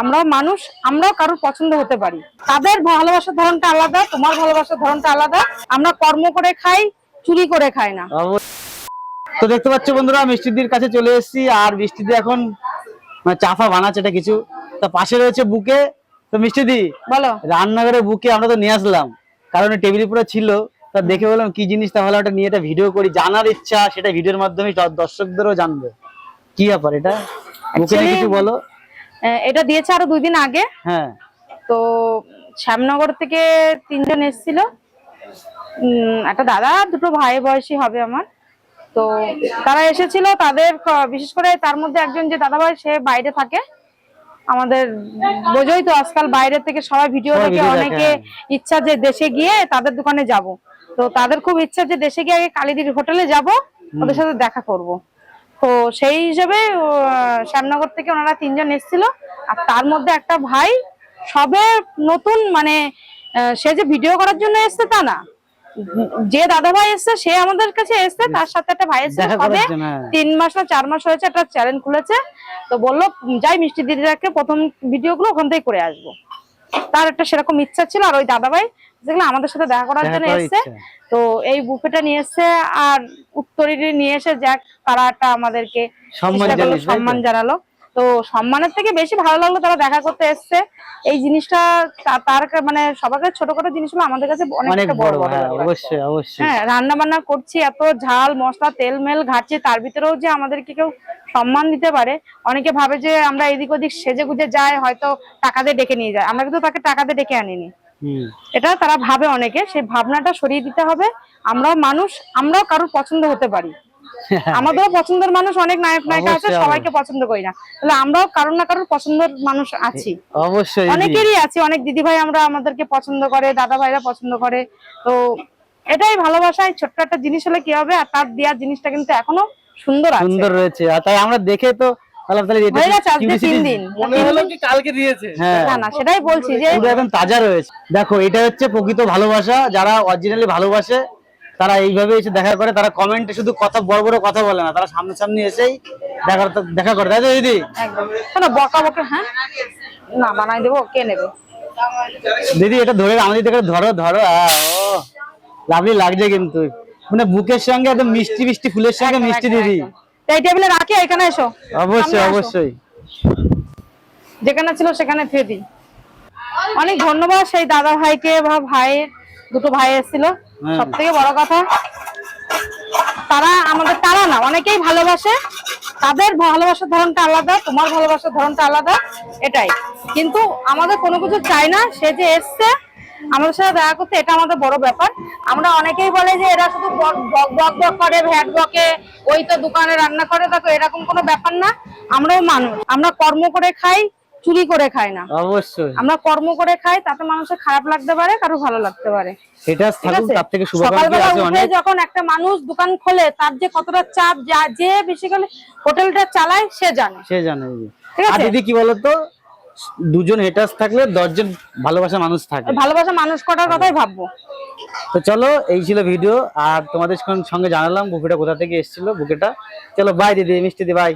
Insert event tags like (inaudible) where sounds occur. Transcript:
আমরাও মানুষ আমরাও কারোর পছন্দ হতে পারি। তাদের ভালোবাসার ধরনটা আলাদা তোমার ভালোবাসার ধরনটা আলাদা। আমরা কর্ম করে খাই চুরি করে খাই না। তো দেখতে পাচ্ছ বন্ধুরা মিষ্টিদির কাছে চলে এসেছি আর মিষ্টিদি এখন মানে চাফা বানাচ্ছে এটা কিছু। তা পাশে রয়েছে বুকে। তো মিষ্টিদি বলো। রান্নাঘরে বুকে আমরা তো নিয়ে আসলাম কারণ টেবিল পুরো ছিল। তা দেখে বললাম কি জিনিস? তাহলে ওটা নিয়ে এটা ভিডিও করি জানার ইচ্ছা সেটা ভিডিওর মাধ্যমে দর্শকদেরও জানবে। কি ব্যাপার এটা? বুকে কিছু বলো। এটা দিয়েছে আরও দুই দিন আগে। হ্যাঁ। তো শ্যামনগর থেকে তিনজন এসেছিল। একটা দাদা দুটো ভাই বয়সী হবে আমার। তো তারা এসেছিল তাদের বিশেষ করে তার মধ্যে একজন যে দাদা ভাই সে বাইরে থাকে। আমাদের বোঝোই তো আজকাল বাইরে থেকে সবাই ভিডিও দেখে অনেকে হ্যাঁ। ইচ্ছা যে দেশে গিয়ে তাদের দোকানে যাব। তো তাদের খুব ইচ্ছা যে দেশে গিয়ে আগে কালীদির হোটেলে যাব ওদের সাথে দেখা করব। তো সেই হিসেবে শ্যামনগর থেকে ওনারা তিনজন এসেছিল। আর তার মধ্যে একটা ভাই সবে নতুন মানে সে যে ভিডিও করার জন্য এসছে তা না। যে দাদা ভাই এসছে সে আমাদের কাছে এসছে তার সাথে একটা ভাই এসছে সবে হ্যাঁ। তিন মাস না চার মাস হয়েছে একটা চ্যানেল খুলেছে। তো বলল যাই মিষ্টি দিদিরাকে প্রথম ভিডিও গুলো ওখান থেকে করে আসব। তার একটা সেরকম ইচ্ছা ছিল আর ওই দাদা ভাই যেগুলো আমাদের সাথে দেখা করার জন্য এসছে। তো এই বুফেটা নিয়ে এসছে আর উত্তরীটি নিয়ে এসে যাক তারা একটা আমাদেরকে? সম্মান জানালো। তো সম্মানের থেকে বেশি ভালো লাগল তারা দেখা করতে এসছে। এই জিনিসটা তার মানে সবার কাছে ছোটখাটো জিনিসগুলো আমাদের কাছে অনেক অনেকটা বড় বড় হ্যাঁ অবশ্যই অবশ্যই। হ্যাঁ রান্না বান্না করছি এত ঝাল মশলা তেল মেল ঘাটছি তার ভিতরেও যে আমাদেরকে কেউ সম্মান দিতে পারে অনেকে ভাবে যে আমরা এদিক ওদিক সেজে গুজে যাই হয়তো টাকা দিয়ে ডেকে নিয়ে যায়। আমরা কিন্তু তাকে টাকা দিয়ে ডেকে আনিনি। এটা তারা ভাবে অনেকে সেই ভাবনাটা সরিয়ে দিতে হবে। আমরাও মানুষ আমরাও কারোর পছন্দ হতে পারি। (laughs) আমাদেরও পছন্দের মানুষ অনেক নায়ক নায়িকা আছে সবাইকে পছন্দ করি না। তাহলে আমরাও কারোর না কারোর পছন্দের মানুষ আছি। অবশ্যই অনেকেরই আছে অনেক দিদি ভাই আমরা আমাদেরকে পছন্দ করে দাদা ভাইরা পছন্দ করে। তো এটাই ভালোবাসায় ছোট্ট একটা জিনিস হলে কি হবে? আর তার দেওয়ার জিনিসটা কিন্তু এখনও সুন্দর আছে। সুন্দর রয়েছে। আর তাই আমরা দেখে তো ভাবলাম তাহলে এটা গেছে আজকে curiosity- তিন দিন? হলো কি কালকে দিয়েছে? না না সেটাই বলছি যে একদম তাজা রয়েছে। দেখো এটা হচ্ছে প্রকৃত ভালোবাসা। যারা অরিজিনালি ভালোবাসে তারা এইভাবে এসে দেখা করে তারা কমেন্টে শুধু কথা বড় বড় কথা বলে না তারা সামনে সামনে এসেই দেখা দেখা করে তাই তো দিদি? শোনো বকা বকা হ্যাঁ? না বানাই দেবো কে নেবে? দিদি এটা ধরে আমাদের দিকে ধরো ধরো ও। লাভলি লাগছে কিন্তু। মানে বুকের সঙ্গে একদম মিষ্টি মিষ্টি ফুলের সঙ্গে মিষ্টি দিদি। এই টেবিলে রাখি এখানে এসো। অবশ্যই অবশ্যই। যেখানে ছিল সেখানে ফিরে দিই অনেক ধন্যবাদ সেই দাদা ভাইকে বা ভাইয়ের দুটো ভাই এসেছিল। হ্যাঁ। সব থেকে বড় কথা তারা আমাদের তারা না অনেকেই ভালোবাসে। তাদের ভালোবাসার ধরনটা আলাদা তোমার ভালোবাসার ধরনটা আলাদা এটাই। কিন্তু আমাদের কোনো কিছু চাই না সে যে এসছে আমাদের সাথে দেখা করতে এটা আমাদের বড় ব্যাপার। আমরা অনেকেই বলে যে এরা শুধু বক বক বক বক করে ভ্যাট বকে ওই তো দোকানে রান্না করে দেখো এরকম কোনো ব্যাপার না। আমরাও মানুষ আমরা কর্ম করে খাই চুরি করে খাই না। অবশ্যই। আমরা কর্ম করে খাই তাতে মানুষের খারাপ লাগতে পারে কারও ভালো লাগতে পারে। তার থেকে সকালবেলা উঠে যখন একটা মানুষ দোকান খোলে তার যে কতটা চাপ যা- যে বেসিক্যালি হোটেলটা চালায় সে জানে। সে জানে দিদি ঠিক আছে? দিদি কি বলতো? দুজন হেটার্স থাকলে দশজন ভালোবাসা মানুষ থাকে। ভালোবাসা মানুষ কটার কথাই ভাববো। তো চলো এই ছিল ভিডিও আর তোমাদের সঙ্গে- সঙ্গে জানালাম বুকেটা কোথা থেকে এসেছিল বুকেটা। চলো বাই দিদি মিষ্টি দি বাই